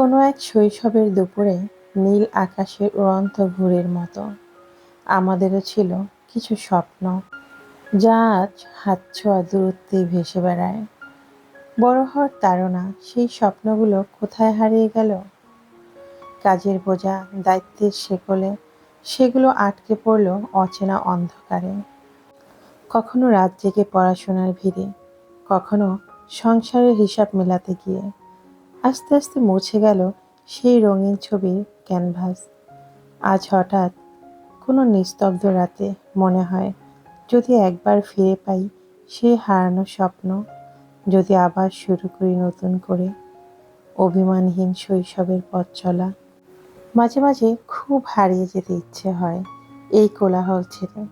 কোনো এক শৈশবের দুপুরে নীল আকাশের উড়ন্ত ঘুরের মতো আমাদেরও ছিল কিছু স্বপ্ন, যা আজ হাত ছোঁয়া দূরত্বে ভেসে বেড়ায়। বড় হওয়ার তাড়না, সেই স্বপ্নগুলো কোথায় হারিয়ে গেল? কাজের বোঝা, দায়িত্বের শেকলে সেগুলো আটকে পড়ল অচেনা অন্ধকারে। কখনো রাত জেগে পড়াশোনার ভিড়ে, কখনো সংসারের হিসাব মেলাতে গিয়ে। আস্তে আস্তে মুছে গেল সেই রঙিন ছবির ক্যানভাস। আজ হঠাৎ কোনো নিস্তব্ধ রাতে মনে হয় যদি একবার ফিরে পাই সেই হারানো স্বপ্ন, যদি আবার শুরু করি নতুন করে অভিমানহীন শৈশবের পথ চলা। মাঝে মাঝে খুব হারিয়ে যেতে ইচ্ছে হয় এই কোলাহল ছেড়ে,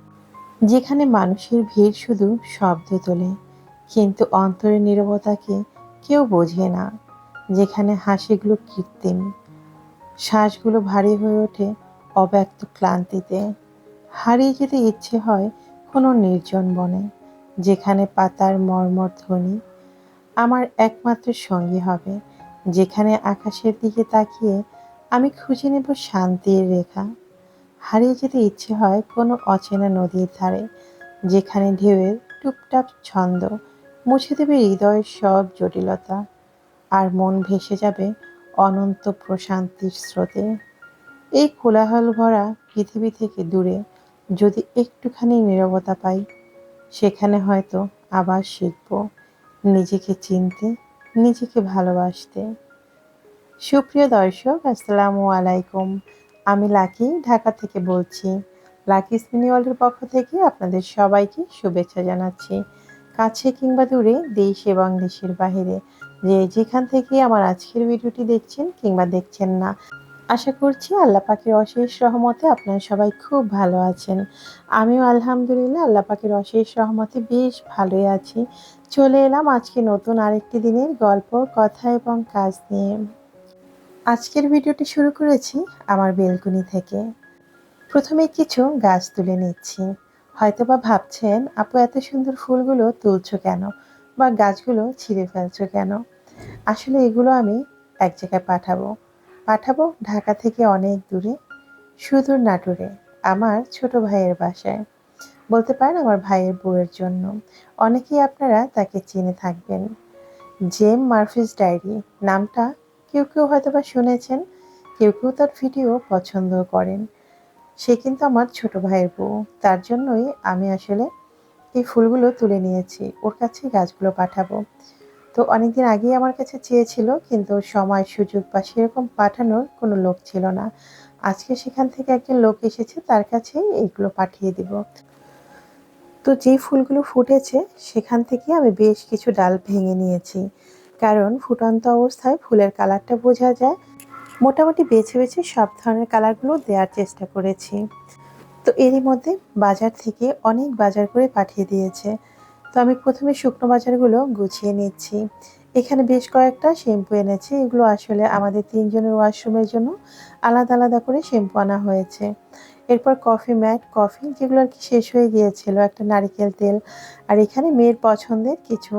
যেখানে মানুষের ভিড় শুধু শব্দ তোলে, কিন্তু অন্তরের নীরবতাকে কেউ বোঝে না। যেখানে হাসিগুলো কৃত্রিম। শ্বাসগুলো ভারী হয়ে ওঠে অব্যক্ত ক্লান্তিতে। হারিয়ে যেতে ইচ্ছে হয় কোনো নির্জন বনে, যেখানে পাতার মর্মর ধ্বনি আমার একমাত্র সঙ্গী হবে। যেখানে আকাশের দিকে তাকিয়ে আমি খুঁজে নেব শান্তির রেখা। হারিয়ে যেতে ইচ্ছে হয় কোনো অচেনা নদীর ধারে, যেখানে ঢেউয়ের টুপটাপ ছন্দ মুছে দেবে হৃদয়ের সব জটিলতা। আর মন ভেসে যাবে অনন্ত প্রশান্তির স্রোতে। এই কোলাহল ভরা পৃথিবী থেকে দূরে যদি একটুখানি নীরবতা পাই, সেখানে হয়তো আবার শিখব নিজেকে চিনতে, নিজেকে ভালোবাসতে। সুপ্রিয় দর্শক, আসসালামু আলাইকুম। আমি লাকি, ঢাকা থেকে বলছি, লাকি স্পিনি ওয়ার্ল্ডের পক্ষ থেকে আপনাদের সবাইকে শুভেচ্ছা জানাচ্ছি। কাছে কিংবা দূরে, দেশ এবং দেশের বাহিরে যে যেখান থেকে আমার আজকের ভিডিওটি দেখছেন কিংবা দেখছেন না, আশা করছি আল্লাহ পাখির অশেষ রহমতে আপনারা সবাই খুব ভালো আছেন। আমিও আলহামদুলিল্লাহ আল্লাহ পাখির অশেষ রহমতে বেশ ভালোই আছি। চলে এলাম আজকে নতুন আরেকটি দিনের গল্প, কথা এবং কাজ নিয়ে। আজকের ভিডিওটি শুরু করেছি আমার বেলকুনি থেকে। প্রথমে কিছু গাছ তুলে নিচ্ছি। হয়তোবা ভাবছেন, আপু, এত সুন্দর ফুলগুলো তুলছো কেন? বা গাছগুলো ছিঁড়ে ফেলছো কেন? আসলে এগুলো আমি এক জায়গায় পাঠাবো। পাঠাবো ঢাকা থেকে অনেক দূরে, সুদূর নাটুরে, আমার ছোট ভাইয়ের বাসায়। বলতে পারেন আমার ভাইয়ের বউয়ের জন্য। অনেকেই আপনারা তাকে চিনে থাকবেন। জেম মার্ফিস ডায়েরি, নামটা কেউ কেউ হয়তো বা শুনেছেন, কেউ কেউ তার ভিডিও পছন্দ করেন। সে কিন্তু আমার ছোট ভাইয়ের বউ, তার জন্যই আমি আসলে এই ফুলগুলো তুলে নিয়েছি। ওর কাছে গাছগুলো পাঠাবো। তো অনেকদিন আগেই আমার কাছে চেয়েছিল, কিন্তু সময়, সুযোগ বা সেরকম পাঠানোর কোনো লোক ছিল না। আজকে সেখান থেকে একজন লোক এসেছে, তার কাছে এইগুলো পাঠিয়ে দিব। তো যেই ফুলগুলো ফুটেছে, সেখান থেকে আমি বেশ কিছু ডাল ভেঙে নিয়েছি। কারণ ফুটন্ত অবস্থায় ফুলের কালারটা বোঝা যায়। মোটামুটি বেছে বেছে সব ধরনের কালারগুলো দেওয়ার চেষ্টা করেছি। তো এরই মধ্যে বাজার থেকে অনেক বাজার করে পাঠিয়ে দিয়েছে। তো আমি প্রথমে শুকনো বাজারগুলো গুছিয়ে নিচ্ছি। এখানে বেশ কয়েকটা শ্যাম্পু এনেছি। এগুলো আসলে আমাদের তিনজনের ওয়াশরুমের জন্য আলাদা আলাদা করে শ্যাম্পু আনা হয়েছে। এরপর কফি ম্যাট, কফি যেগুলো আর কি শেষ হয়ে গিয়েছিল, একটা নারিকেল তেল। আর এখানে মেয়ের পছন্দের কিছু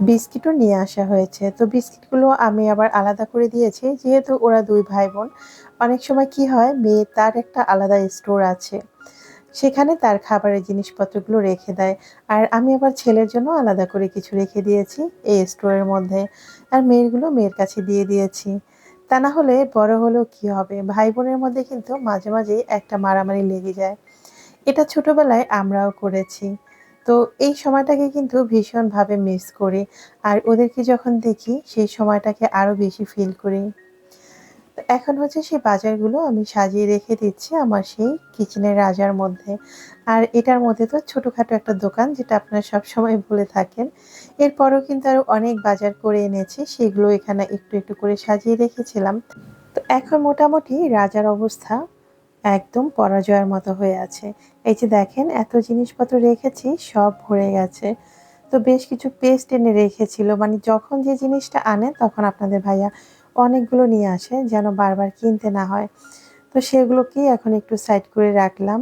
বিস্কিটও নিয়ে আসা হয়েছে। তো বিস্কিটগুলো আমি আবার আলাদা করে দিয়েছি। যেহেতু ওরা দুই ভাই বোন অনেক সময় কি হয়, মেয়ে তার একটা আলাদা স্টোর আছে। সেখানে তার খাবারের জিনিসপত্রগুলো রেখে দেয়। আর আমি আবার ছেলের জন্য আলাদা করে কিছু রেখে দিয়েছি এই স্টোরের মধ্যে। আর মেয়েরগুলো মেয়ের কাছে দিয়ে দিয়েছি। তা না হলে বড় হলেও কি হবে? ভাই বোনের মধ্যে কিন্তু মাঝে মাঝেই একটা মারামারি লেগে যায়। এটা ছোটবেলায় আমরাও করেছি। তো এই সময়টাকে কিন্তু ভীষণভাবে মিস করি। আর ওদেরকে যখন দেখি, সেই সময়টাকে আরও বেশি ফিল করি। তো এখন হচ্ছে সেই বাজারগুলো আমি সাজিয়ে রেখে দিচ্ছি আমার সেই কিচেনের রাজার মধ্যে। আর এটার মধ্যে তো ছোটোখাটো একটা দোকান, যেটা আপনারা সব সময় বলে থাকেন। এরপরও কিন্তু আরও অনেক বাজার করে এনেছি, সেগুলো এখানে একটু একটু করে সাজিয়ে রেখেছিলাম। তো এখন মোটামুটি রাজার অবস্থা একদম পরাজয়ের মতো হয়ে আছে। এই যে দেখেন, এত জিনিসপত্র রেখেছি, সব ভরে গেছে। তো বেশ কিছু পেস্ট এনে রেখেছিল। মানে যখন যে জিনিসটা আনে তখন আপনাদের ভাইয়া অনেকগুলো নিয়ে আসে, যেন বারবার কিনতে না হয়। তো সেগুলোকেই এখন একটু সাইড করে রাখলাম।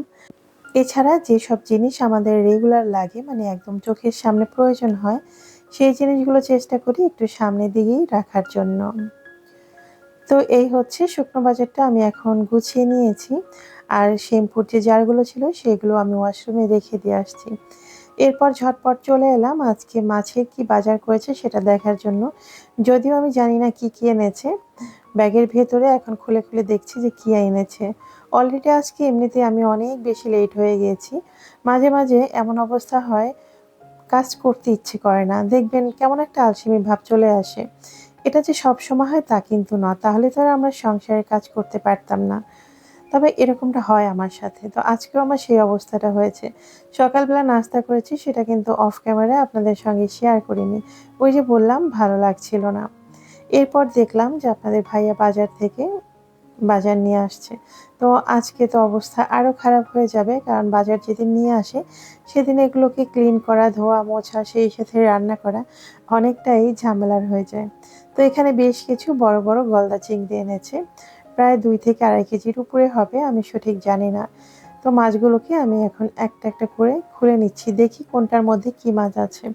এছাড়া যেসব জিনিস আমাদের রেগুলার লাগে মানে একদম চোখের সামনে প্রয়োজন হয়, সেই জিনিসগুলো চেষ্টা করি একটু সামনের দিকেই রাখার জন্য। তো এই হচ্ছে শুকনো বাজারটা আমি এখন গুছিয়ে নিয়েছি। আর শ্যাম্পুর যে জারগুলো ছিল সেগুলো আমি ওয়াশরুমে রেখে দিয়ে আসছি। এরপর ঝটপট চলে এলাম। আজকে মাছের কি বাজার করেছে সেটা দেখার জন্য। যদিও আমি জানি না কি কি এনেছে। ব্যাগের ভেতরে এখন খুলে খুলে দেখছি যে কি এনেছে। অলরেডি আজকে এমনিতে আমি অনেক বেশি লেট হয়ে গিয়েছি মাঝে মাঝে এমন অবস্থা হয়, কাজ করতে ইচ্ছে করে না। দেখবেন কেমন একটা আলসেমি ভাব চলে আসে। এটা যে সব সময় হয় তা কিন্তু না। তাহলে তো আর আমরা সংসারের কাজ করতে পারতাম না। তবে এরকমটা হয় আমার সাথে। তো আজকেও আমার সেই অবস্থাটা হয়েছে। সকালবেলা নাস্তা করেছি, সেটা কিন্তু অফ ক্যামেরায় আপনাদের সঙ্গে শেয়ার করিনি। ওই যে বললাম, ভালো লাগছিল না। এরপর দেখলাম যে আপনাদের ভাইয়া বাজার থেকে বাজার নিয়ে আসছে। তো আজকে তো অবস্থা আরও খারাপ হয়ে যাবে, কারণ বাজার যেদিন নিয়ে আসে, সেদিন এগুলোকে ক্লিন করা, ধোয়া, মোছা, সেই সাথে রান্না করা অনেকটাই ঝামেলার হয়ে যায়। তো এখানে বেশ কিছু বড় বড় গলদা চিংড়ি এনেছে। প্রায় দুই থেকে আড়াই কেজির উপরে হবে, আমি সঠিক জানি না। তো মাছগুলোকে আমি এখন একটা একটা করে খুলে নিচ্ছি, দেখি কোনটার মধ্যে কি মাছ আছে।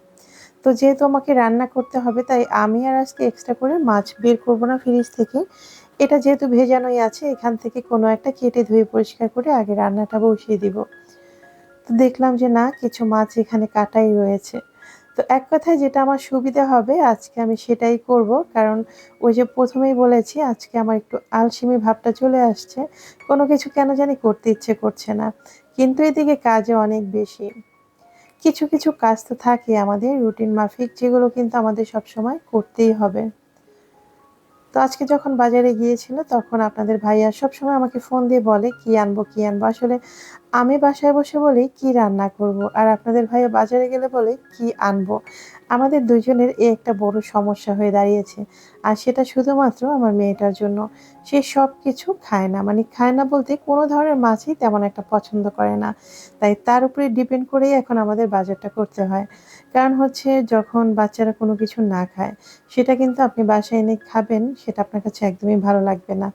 তো যেহেতু আমাকে রান্না করতে হবে, তাই আমি আর আজকে এক্সট্রা করে মাছ বের করব না ফ্রিজ থেকে। এটা যেহেতু ভেজানোই আছে, এখান থেকে কোনো একটা কেটে ধুয়ে পরিষ্কার করে আগে রান্নাটা বসিয়ে দিব। তো দেখলাম যে না, কিছু মাছ এখানে কাটাই রয়েছে। তো এক কথায় যেটা আমার সুবিধা হবে আজকে আমি সেটাই করব। কারণ ওই যে প্রথমেই বলেছি, আজকে আমার একটু আলসিমি ভাবটা চলে আসছে। কোনো কিছু কেন জানি করতে ইচ্ছে করছে না। কিন্তু এদিকে কাজে অনেক বেশি। কিছু কিছু কাজ তো থাকে আমাদের, রুটিন মাফিক যেগুলো কিন্তু আমাদের সবসময় করতেই হবে। তো আজকে যখন বাজারে গিয়েছিল, তখন আপনাদের ভাইয়া সবসময় আমাকে ফোন দিয়ে বলে, কি আনব কি আনব? আসলে আমি বাসায় বসে বলি, কি রান্না করব? আর আপনাদের ভাইয়া বাজারে গেলে বলে, কি আনব? আমাদের দুজনের এ একটা বড় সমস্যা হয়ে দাঁড়িয়েছে। আর সেটা শুধুমাত্র আমার মেয়েটার জন্য। সে সব কিছু খায় না। মানে খায় না বলতে কোনো ধরনের মাছই তেমন একটা পছন্দ করে না। তাই তার উপরে ডিপেন্ড করেই এখন আমাদের বাজারটা করতে হয়। কারণ হচ্ছে যখন বাচ্চারা কোনো কিছু না খায়, সেটা কিন্তু আপনি বাসায় এনে খাবেন, সেটা আপনার কাছে একদমই ভালো লাগবে না।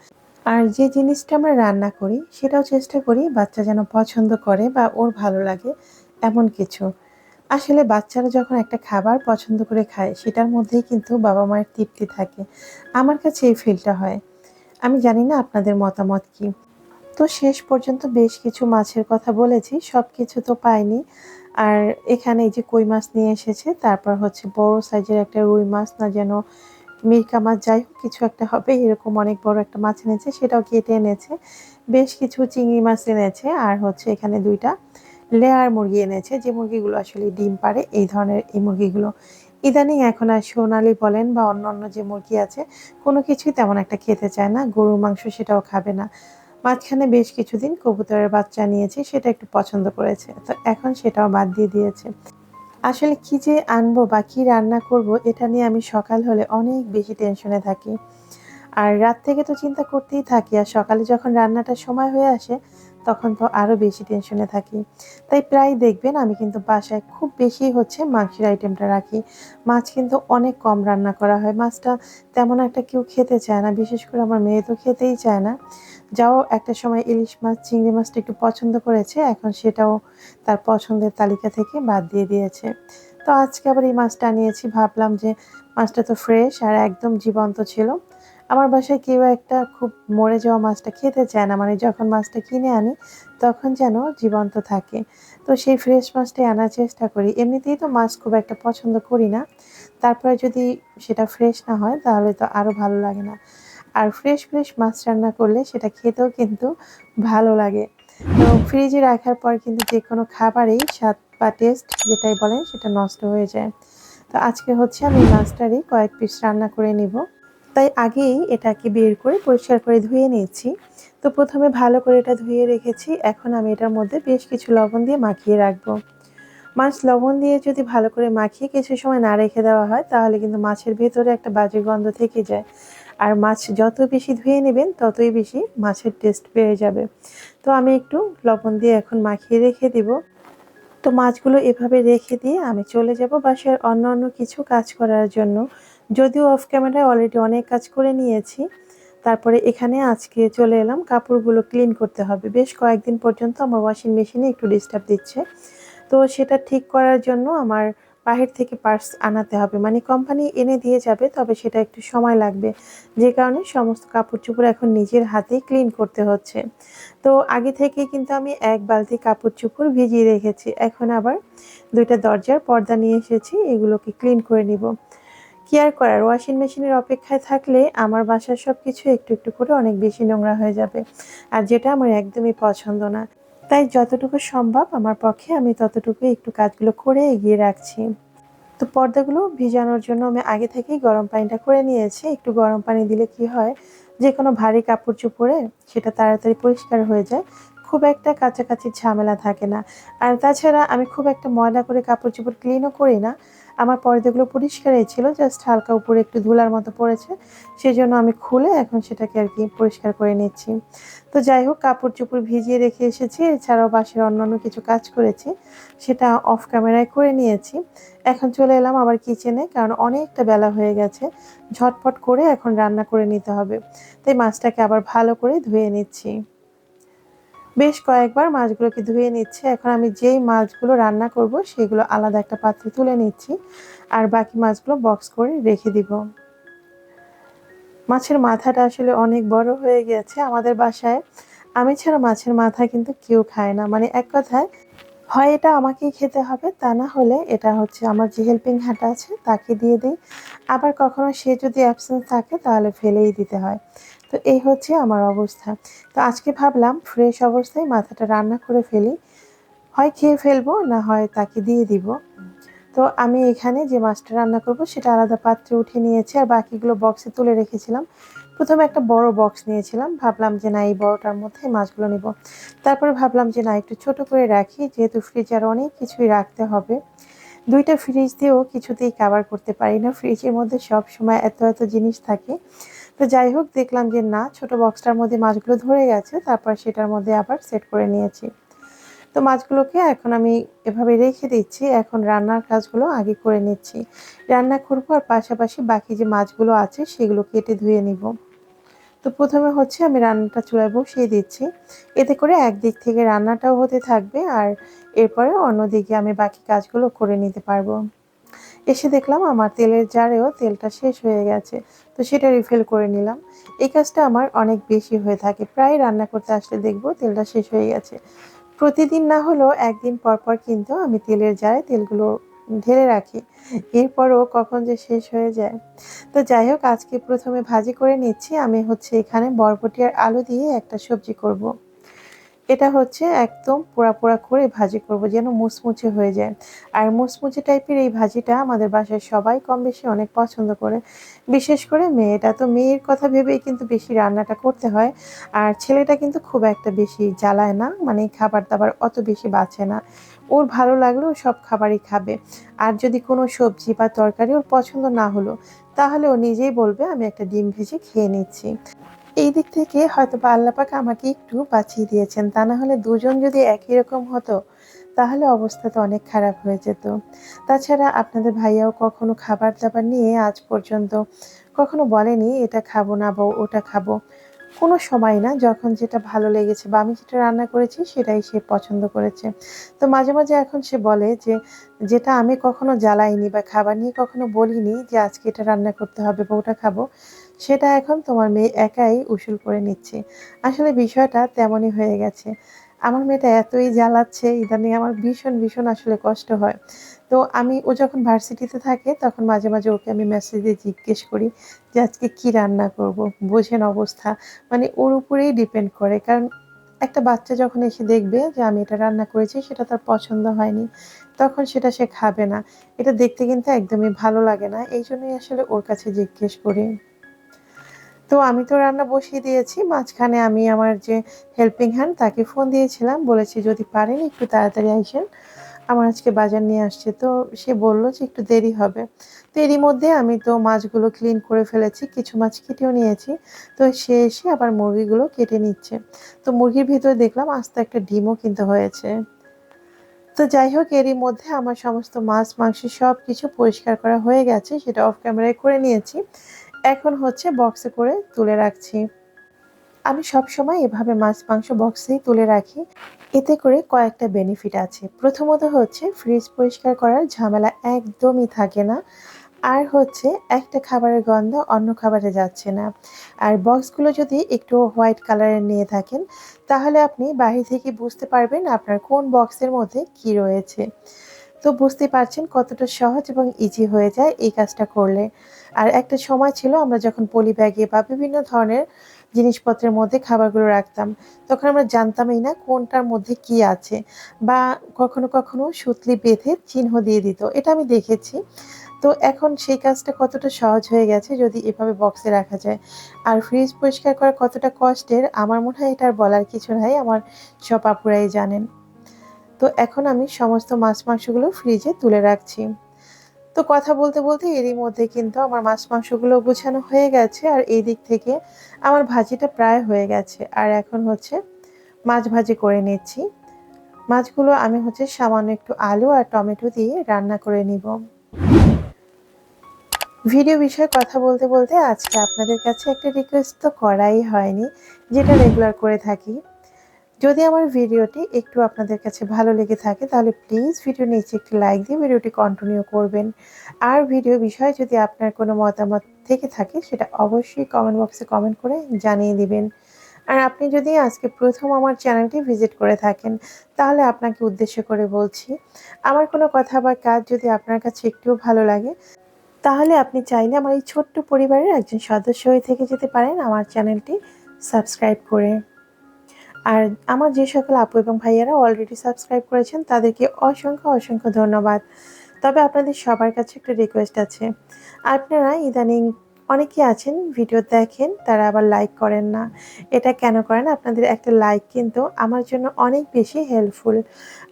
আর যে জিনিসটা আমরা রান্না করি, সেটাও চেষ্টা করি বাচ্চা যেন পছন্দ করে বা ওর ভালো লাগে, এমন কিছু। আসলে বাচ্চারা যখন একটা খাবার পছন্দ করে খায়, সেটার মধ্যেই কিন্তু বাবা মায়ের তৃপ্তি থাকে। আমার কাছে এই ফিলটা হয়। আমি জানি না আপনাদের মতামত কি। তো শেষ পর্যন্ত বেশ কিছু মাছের কথা বলেছি সব কিছু তো পাইনি। আর এখানে এই যে কই মাছ নিয়ে এসেছে, তারপর হচ্ছে বড় সাইজের একটা রুই মাছ, না যেন মিরকা মাছ, যাই হোক, কিছু একটা হবে। এরকম অনেক বড় একটা মাছ এনেছে, সেটাও কেটে এনেছে। বেশ কিছু চিংড়ি মাছ এনেছে, আর হচ্ছে এখানে দুইটা লেয়ার মুরগি এনেছে, যে মুরগিগুলো আসলে ডিম পারে এই ধরনের এই মুরগিগুলো। ইদানিং এখন আর সোনালি বলেন বা অন্য অন্য যে মুরগি আছে, কোনো কিছুই তেমন একটা খেতে চায় না, গরুর মাংস সেটাও খাবে না। মাঝখানে বেশ কিছুদিন কবুতরের বাচ্চা নিয়েছে, সেটা একটু পছন্দ করেছে, তো এখন সেটাও বাদ দিয়ে দিয়েছে। আসলে কি যে আনব বা কী রান্না করব, এটা নিয়ে আমি সকাল হলে অনেক বেশি টেনশনে থাকি। আর রাত থেকে তো চিন্তা করতেই থাকি, আর সকালে যখন রান্নাটার সময় হয়ে আসে তখন তো আরও বেশি টেনশনে থাকি। তাই প্রায় দেখবেন আমি কিন্তু বাসায় খুব বেশি হচ্ছে মাংসের আইটেমটা রাখি। মাছ কিন্তু অনেক কম রান্না করা হয়। মাছটা তেমন একটা কেউ খেতে চায় না। বিশেষ করে আমার মেয়ে তো খেতেই চায় না। যাও, একটা সময় ইলিশ মাছ, চিংড়ি মাছটা একটু পছন্দ করেছে। এখন সেটাও তার পছন্দের তালিকা থেকে বাদ দিয়ে দিয়েছে। তো আজকে আবার এই মাছটা নিয়েছি ভাবলাম যে মাছটা তো ফ্রেশ আর একদম জীবন্ত ছিল। আমার বাসায় কেউ একটা খুব মরে যাওয়া মাছটা খেতে চায় না। মানে যখন মাছটা কিনে আনি, তখন যেন জীবন্ত থাকে। তো সেই ফ্রেশ মাছটাই আনার চেষ্টা করি। এমনিতেই তো মাছ খুব একটা পছন্দ করি না। তারপরে যদি সেটা ফ্রেশ না হয়, তাহলে তো আরও ভালো লাগে না। আর ফ্রেশ ফ্রেশ মাছ রান্না করলে সেটা খেতেও কিন্তু ভালো লাগে। তো ফ্রিজে রাখার পর কিন্তু যে কোনো খাবারেই স্বাদ বা টেস্ট যেটাই বলেন, সেটা নষ্ট হয়ে যায়। তো আজকে হচ্ছে আমি মাছটারই কয়েক পিস রান্না করে নিব। তাই আগেই এটাকে বের করে পরিষ্কার করে ধুয়ে নিয়েছি। তো প্রথমে ভালো করে এটা ধুয়ে রেখেছি। এখন আমি এটার মধ্যে বেশ কিছু লবণ দিয়ে মাখিয়ে রাখব। মাছ লবণ দিয়ে যদি ভালো করে মাখিয়ে কিছু সময় না রেখে দেওয়া হয়, তাহলে কিন্তু মাছের ভেতরে একটা বাজে গন্ধ থেকে যায়। আর মাছ যত বেশি ধুয়ে নেবেন, ততই বেশি মাছের টেস্ট বেড়ে যাবে। তো আমি একটু লবণ দিয়ে এখন মাখিয়ে রেখে দিব। তো মাছগুলো এভাবে রেখে দিয়ে আমি চলে যাব বাসার অন্য অন্য কিছু কাজ করার জন্য। যদিও অফ ক্যামেরায় অলরেডি অনেক কাজ করে নিয়েছি। তারপরে এখানে আজকে চলে এলাম, কাপড়গুলো ক্লিন করতে হবে। বেশ কয়েকদিন পর্যন্ত আমার ওয়াশিং মেশিনে একটু ডিস্টার্ব দিচ্ছে। তো সেটা ঠিক করার জন্য আমার বাহির থেকে পার্স আনাতে হবে। মানে কোম্পানি এনে দিয়ে যাবে, তবে সেটা একটু সময় লাগবে। যে কারণে সমস্ত কাপড় চোপড় এখন নিজের হাতেই ক্লিন করতে হচ্ছে। তো আগে থেকে কিন্তু আমি এক বালতি কাপড় চোপড় ভিজিয়ে রেখেছি। এখন আবার দুইটা দরজার পর্দা নিয়ে এসেছি, এগুলোকে ক্লিন করে নিব। কি আর করার ওয়াশিং মেশিনের অপেক্ষায় থাকলে আমার বাসার সব কিছু একটু একটু করে অনেক বেশি নোংরা হয়ে যাবে। আর যেটা আমার একদমই পছন্দ না। তাই যতটুকু সম্ভব আমার পক্ষে আমি ততটুকু একটু কাজগুলো করে এগিয়ে রাখছি। তো পর্দাগুলো ভিজানোর জন্য আমি আগে থেকেই গরম পানিটা করে নিয়েছি। একটু গরম পানি দিলে কি হয়? যে কোনো ভারী কাপড় চোপড়ে সেটা তাড়াতাড়ি পরিষ্কার হয়ে যায়। খুব একটা কাছাকাছি ঝামেলা থাকে না। আর তাছাড়া আমি খুব একটা ময়লা করে কাপড় চোপড় ক্লিনও করি না। আমার পর্দাগুলো পরিষ্কারই ছিল জাস্ট হালকা উপরে একটু ধুলার মতো পড়েছে সেই জন্য আমি খুলে এখন সেটাকে আর কি পরিষ্কার করে নিচ্ছি। তো যাই হোক, কাপড় চোপড় ভিজিয়ে রেখে এসেছি, এছাড়াও বাসের অন্যান্য কিছু কাজ করেছি, সেটা অফ ক্যামেরায় করে নিয়েছি। এখন চলে এলাম আবার কিচেনে কারণ অনেকটা বেলা হয়ে গেছে, ঝটপট করে এখন রান্না করে নিতে হবে। তাই মাছটাকে আবার ভালো করে ধুয়ে নিচ্ছি। বেশ কয়েকবার মাছগুলোকে ধুয়ে নিচ্ছে। এখন আমি যেই মাছগুলো রান্না করব, সেগুলো আলাদা একটা পাত্রে তুলে নিচ্ছি আর বাকি মাছগুলো বক্স করে রেখে দিব। মাছের মাথাটা আসলে অনেক বড় হয়ে গেছে আমাদের বাসায়। আমি ছাড়া মাছের মাথা কিন্তু কেউ খায় না। মানে এক কথায়, হয় এটা আমাকেই খেতে হবে, তা না হলে এটা হচ্ছে আমার যে হেল্পিং হ্যান্ড আছে তাকে দিয়ে দিই। আবার কখনো সে যদি অ্যাবসেন্স থাকে তাহলে ফেলেই দিতে হয়। তো এই হচ্ছে আমার অবস্থা। তো আজকে ভাবলাম ফ্রেশ অবস্থায় মাথাটা রান্না করে ফেলি। হয় খেয়ে ফেলব, না হয় তাকে দিয়ে দিব। তো আমি এখানে যে মাছটা রান্না করব সেটা আলাদা পাত্রে উঠে নিয়েছি আর বাকিগুলো বক্সে তুলে রেখেছিলাম। প্রথমে একটা বড় বক্স নিয়েছিলাম। ভাবলাম যে না, এই বড়টার মধ্যে মাছগুলো নিব। তারপরে ভাবলাম যে না, একটু ছোট করে রাখি। যেহেতু ফ্রিজে আর অনেক কিছুই রাখতে হবে। দুইটা ফ্রিজ দিয়েও কিছুতেই কাভার করতে পারি না। ফ্রিজের মধ্যে সব সময় এত এত জিনিস থাকে। তো যাই হোক, দেখলাম যে না, ছোট বক্সটার মধ্যে মাছগুলো ধরে গেছে, তারপর সেটার মধ্যে আবার সেট করে নিয়েছি। তো মাছগুলোকে এখন আমি এভাবে রেখে দিচ্ছি, এখন রান্নার কাজগুলো আগে করে নিচ্ছি। রান্না করব আর পাশাপাশি বাকি যে মাছগুলো আছে, সেগুলো কেটে ধুয়ে নিব। তো প্রথমে হচ্ছে আমি রান্নাটা চুলায় বসিয়ে দিচ্ছি। এতে করে একদিক থেকে রান্নাটাও হতে থাকবে আর এরপরে অন্যদিকে আমি বাকি কাজগুলো করে নিতে পারব। এসে দেখলাম আমার তেলের জারেও তেলটা শেষ হয়ে গেছে। তো সেটা রিফিল করে নিলাম। এই কাজটা আমার অনেক বেশি হয়ে থাকে। প্রায় রান্না করতে আসলে দেখব তেলটা শেষ হয়ে গেছে। প্রতিদিন না হলেও একদিন পর পর কিন্তু আমি তেলের জারে তেলগুলো ঢেলে রাখি। এরপরও কখন যে শেষ হয়ে যায়। তো যাই হোক, আজকে প্রথমে ভাজি করে নিচ্ছি। আমি হচ্ছে এখানে বরবটি আর আলু দিয়ে একটা সবজি করব। এটা হচ্ছে একদম পোড়া পোড়া করে ভাজি করব, যেন মুচমুচে হয়ে যায়। আর মুচমুচে টাইপের এই ভাজিটা আমাদের বাসায় সবাই কম বেশি অনেক পছন্দ করে। বিশেষ করে মেয়েটা, তো মেয়ের কথা ভেবেই কিন্তু বেশি রান্নাটা করতে হয়। আর ছেলেটা কিন্তু খুব একটা বেশি জ্বালায় না মানে খাবার দাবার অত বেশি বাঁচে না। ওর ভালো লাগলেও সব খাবারই খাবে। আর যদি কোনো সবজি বা তরকারি ওর পছন্দ না হলো, তাহলে ও নিজেই বলবে, আমি একটা ডিম ভেজে খেয়ে নিচ্ছি। এই দিক থেকে হয়তো বা আল্লাপাক আমাকে একটু বাঁচিয়ে দিয়েছেন। তা না হলে দুজন যদি একই রকম হতো, তাহলে অবস্থা তো অনেক খারাপ হয়ে যেত। তাছাড়া আপনাদের ভাইয়াও কখনো খাবার দাবার নিয়ে আজ পর্যন্ত কখনো বলেনি, এটা খাব না বা ওটা খাব। কোনো সময় না যখন যেটা ভালো লেগেছে বা আমি যেটা রান্না করেছি সেটাই সে পছন্দ করেছে। তো মাঝে মাঝে এখন সে বলে যে, যেটা আমি কখনো জ্বালাইনি বা খাবার নিয়ে কখনো বলিনি যে আজকে এটা রান্না করতে হবে বা ওটা খাব, সেটা এখন তোমার মেয়ে একাই উসুল করে নিচ্ছে। আসলে বিষয়টা তেমনই হয়ে গেছে। আমার মেয়েটা এতই জ্বালাচ্ছে, ইদানিং আমার ভীষণ ভীষণ আসলে কষ্ট হয়। তো আমি, ও যখন ভার্সিটিতে থাকে, তখন মাঝে মাঝে ওকে আমি মেসেজ জিজ্ঞেস করি যে, আজকে কী রান্না করব? বোঝেন অবস্থা। মানে ওর উপরেই ডিপেন্ড করে। কারণ একটা বাচ্চা যখন এসে দেখবে যে, আমি এটা রান্না করেছি, সেটা তার পছন্দ হয়নি, তখন সেটা সে খাবে না। এটা দেখতে কিন্তু একদমই ভালো লাগে না। এই জন্যই আসলে ওর কাছে জিজ্ঞেস করি। তো আমি তো রান্না বসিয়ে দিয়েছি। মাঝখানে আমি আমার যে হেল্পিং হ্যান্ড তাকে ফোন দিয়েছিলাম। বলেছি, যদি পারেন, একটু তাড়াতাড়ি আসেন। আমার আজকে বাজার নিয়ে আসছে। তো সে বলল যে একটু দেরি হবে। তো এরই মধ্যে আমি তো মাছগুলো ক্লিন করে ফেলেছি, কিছু মাছ কেটেও নিয়েছি। তো সে এসে আবার মুরগিগুলো কেটে নিচ্ছে। তো মুরগির ভিতরে দেখলাম আস্তে একটা ডিমও কিন্তু হয়েছে। তো যাই হোক, এরই মধ্যে আমার সমস্ত মাছ, মাংস সব কিছু পরিষ্কার করা হয়ে গেছে, সেটা অফ ক্যামেরায় করে নিয়েছি। এখন হচ্ছে বক্সে করে তুলে রাখছি। আমি সব সময় এভাবে মাছ, মাংস বক্সেই তুলে রাখি। এতে করে কয়েকটা বেনিফিট আছে। প্রথমত হচ্ছে ফ্রিজ পরিষ্কার করার ঝামেলা একদমই থাকে না। আর হচ্ছে একটা খাবারের গন্ধ অন্য খাবারে যাচ্ছে না। আর বক্সগুলো যদি একটু হোয়াইট কালারের নিয়ে থাকেন, তাহলে আপনি বাহির থেকে বুঝতে পারবেন আপনার কোন বক্সের মধ্যে কি রয়েছে। তো বুঝতে পারছেন কতটা সহজ এবং ইজি হয়ে যায় এই কাজটা করলে। আর একটা সময় ছিল আমরা যখন পলি ব্যাগে বা বিভিন্ন ধরনের জিনিসপত্রের মধ্যে খাবারগুলো রাখতাম। তখন আমরা জানতামই না কোনটার মধ্যে কি আছে বা কখনো কখনো সুতলি বেঁধে চিহ্ন দিয়ে দিত। এটা আমি দেখেছি। তো এখন সেই কাজটা কতটা সহজ হয়ে গেছে যদি এভাবে বক্সে রাখা যায়। আর ফ্রিজ পরিষ্কার করা কতটা কষ্টের, আমার মনে হয় এটার বলার কিছু নাই, আমার সব আপুরাই জানেন। তো এখন আমি সমস্ত মাছ মাংসগুলো ফ্রিজে তুলে রাখছি। তো কথা বলতে বলতে এরই মধ্যে কিন্তু আমার মাছ মাংসগুলো গুছানো হয়ে গেছে আর এই দিক থেকে আমার ভাজিটা প্রায় হয়ে গেছে। আর এখন হচ্ছে মাছ ভাজি করে নিচ্ছি। মাছগুলো আমি হচ্ছে সামান্য একটু আলু আর টমেটো দিয়ে রান্না করে নিব। ভিডিও বিষয়ে কথা বলতে বলতে আজকে আপনাদের কাছে একটা রিকোয়েস্ট তো করাই হয়নি, যেটা রেগুলার করে থাকি। যদি আমার ভিডিওটি একটু আপনাদের কাছে ভালো লেগে থাকে, তাহলে প্লিজ ভিডিও নিচে একটি লাইক দিয়ে ভিডিওটি কন্টিনিউ করবেন। আর ভিডিও বিষয়ে যদি আপনার কোনো মতামত থেকে থাকে, সেটা অবশ্যই কমেন্ট বক্সে কমেন্ট করে জানিয়ে দিবেন। আর আপনি যদি আজকে প্রথম আমার চ্যানেলটি ভিজিট করে থাকেন, তাহলে আপনাকে উদ্দেশ্য করে বলছি, আমার কোনো কথা বা কাজ যদি আপনার কাছে একটুও ভালো লাগে, তাহলে আপনি চাইলে আমার এই ছোট্ট পরিবারের একজন সদস্য হয়ে থেকে যেতে পারেন। আমার চ্যানেলটি সাবস্ক্রাইব করে। আর আমার যে সকল আপু এবং ভাইয়ারা অলরেডি সাবস্ক্রাইব করেছেন, তাদেরকে অসংখ্য অসংখ্য ধন্যবাদ। তবে আপনাদের সবার কাছে একটা রিকোয়েস্ট আছে। আপনারা ইদানিং অনেকে আছেন ভিডিও দেখেন, তারা আবার লাইক করেন না। এটা কেন করেন? আপনাদের একটা লাইক কিন্তু আমার জন্য অনেক বেশি হেল্পফুল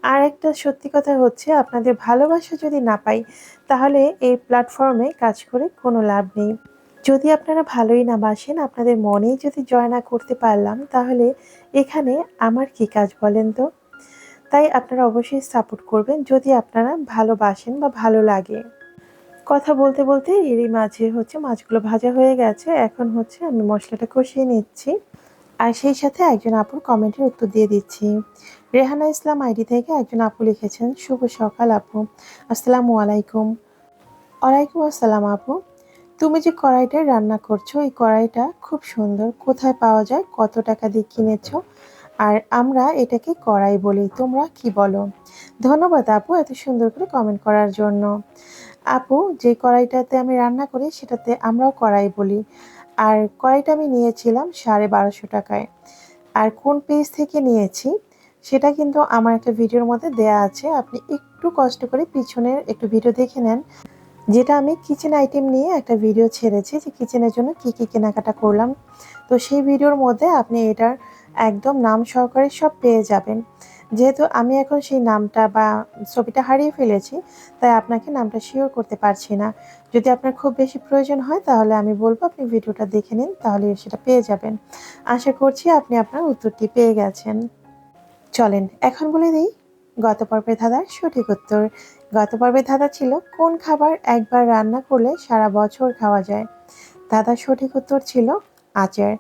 আর একটা সত্যি কথা হচ্ছে, আপনাদের ভালোবাসা যদি না পাই, তাহলে এই প্ল্যাটফর্মে কাজ করে কোনো লাভ নেই। যদি আপনারা ভালোই না বাসেন, আপনাদের মনেই যদি জয় না করতে পারলাম, তাহলে এখানে আমার কি কাজ বলেন তো? তাই আপনারা অবশ্যই সাপোর্ট করবেন যদি আপনারা ভালোবাসেন বা ভালো লাগে। কথা বলতে বলতে এরই মাঝে হচ্ছে মাছগুলো ভাজা হয়ে গেছে, এখন হচ্ছে আমি মশলাটা কষিয়ে নিচ্ছি। আর সেই সাথে একজন আপুর কমেন্টের উত্তর দিয়ে দিচ্ছি। রেহানা ইসলাম আইডি থেকে একজন আপু লিখেছেন, শুভ সকাল আপু। আসসালামু আলাইকুম। ওয়ালাইকুম আসসালাম আপু। তুমি যে কড়াইটা রান্না করছ, এই কড়াইটা খুব সুন্দর। কোথায় পাওয়া যায়, কত টাকা দিয়ে কিনেছো, আর আমরা এটাকে কড়াই বলি। তোমরা কি বলো? ধন্যবাদ আপু এত সুন্দর করে কমেন্ট করার জন্য। আপু, যে কড়াইটাতে আমি রান্না করি, সেটাতে আমরাও কড়াই বলি। আর কড়াইটা আমি নিয়েছিলাম সাড়ে বারোশো টাকায়। আর কোন পেজ থেকে নিয়েছি, সেটা কিন্তু আমার একটা ভিডিওর মধ্যে দেয়া আছে। আপনি একটু কষ্ট করে পিছনের একটু ভিডিও দেখে নেন। যেটা আমি কিচেন আইটেম নিয়ে একটা ভিডিও ছেড়েছি যে কিচেনের জন্য কি কি কেনাকাটা করলাম। তো সেই ভিডিওর মধ্যে আপনি এটার একদম নাম সহকারে সব পেয়ে যাবেন। যেহেতু আমি এখন সেই নামটা বা ছবিটা হারিয়ে ফেলেছি, তাই আপনাকে নামটা শিওর করতে পারছি না। যদি আপনার খুব বেশি প্রয়োজন হয়, তাহলে আমি বলব আপনি ভিডিওটা দেখে নিন, তাহলে সেটা পেয়ে যাবেন। আশা করছি আপনি আপনার উত্তরটি পেয়ে গেছেন। চলেন, এখন বলে দিই, গত পর্বে ধাঁধার সঠিক উত্তর। গত পর্বের ধাঁধা ছিল, কোন খাবার একবার রান্না করলে সারা বছর খাওয়া যায়? ধাঁধার সঠিক উত্তর ছিল আচার,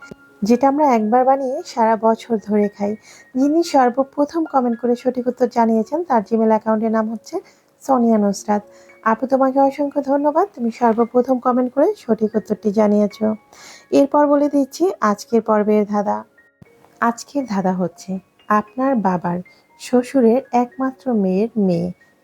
যেটা আমরা একবার বানিয়ে সারা বছর ধরে খাই। যিনি সর্বপ্রথম কমেন্ট করে সঠিক উত্তর জানিয়েছেন, তার জিমেল অ্যাকাউন্টের নাম হচ্ছে সোনিয়া নুসরাত। আপু, তোমাকে অসংখ্য ধন্যবাদ, তুমি সর্বপ্রথম কমেন্ট করে সঠিক উত্তরটি জানিয়েছ। এরপর বলে দিচ্ছি আজকের পর্বের ধাঁধা। আজকের ধাঁধা হচ্ছে, আপনার বাবার শ্বশুরের একমাত্র মেয়ের মেয়ে।